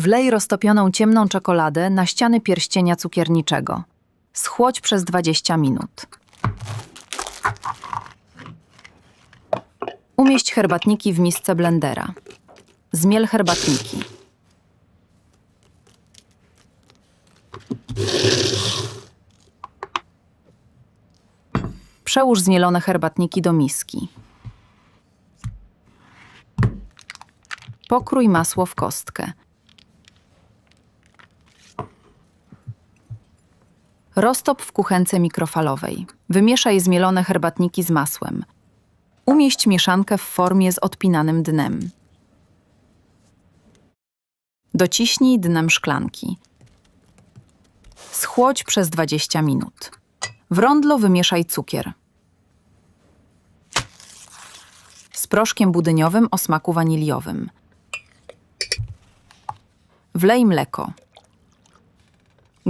Wlej roztopioną ciemną czekoladę na ściany pierścienia cukierniczego. Schłodź przez 20 minut. Umieść herbatniki w misce blendera. Zmiel herbatniki. Przełóż zmielone herbatniki do miski. Pokrój masło w kostkę. Roztop w kuchence mikrofalowej. Wymieszaj zmielone herbatniki z masłem. Umieść mieszankę w formie z odpinanym dnem. Dociśnij dnem szklanki. Schłodź przez 20 minut. W rondlo wymieszaj cukier. Z proszkiem budyniowym o smaku waniliowym. Wlej mleko.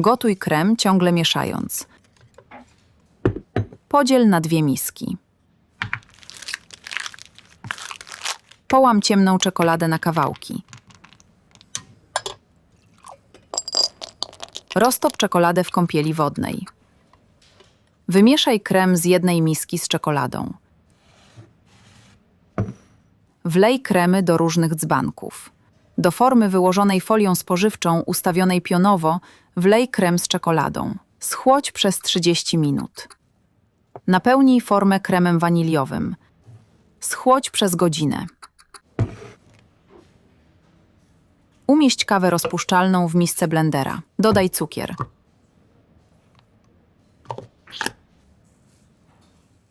Gotuj krem, ciągle mieszając. Podziel na dwie miski. Połam ciemną czekoladę na kawałki. Roztop czekoladę w kąpieli wodnej. Wymieszaj krem z jednej miski z czekoladą. Wlej kremy do różnych dzbanków. Do formy wyłożonej folią spożywczą ustawionej pionowo wlej krem z czekoladą. Schłodź przez 30 minut. Napełnij formę kremem waniliowym. Schłodź przez godzinę. Umieść kawę rozpuszczalną w misce blendera. Dodaj cukier.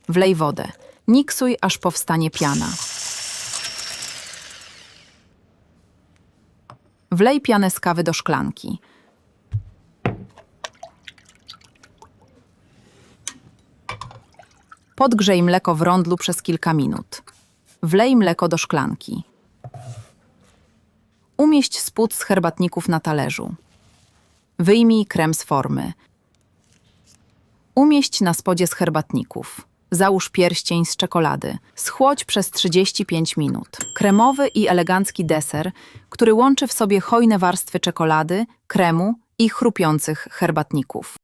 Wlej wodę. Miksuj, aż powstanie piana. Wlej pianę z kawy do szklanki. Podgrzej mleko w rondlu przez kilka minut. Wlej mleko do szklanki. Umieść spód z herbatników na talerzu. Wyjmij krem z formy. Umieść na spodzie z herbatników. Załóż pierścień z czekolady. Schłodź przez 35 minut. Kremowy i elegancki deser, który łączy w sobie hojne warstwy czekolady, kremu i chrupiących herbatników.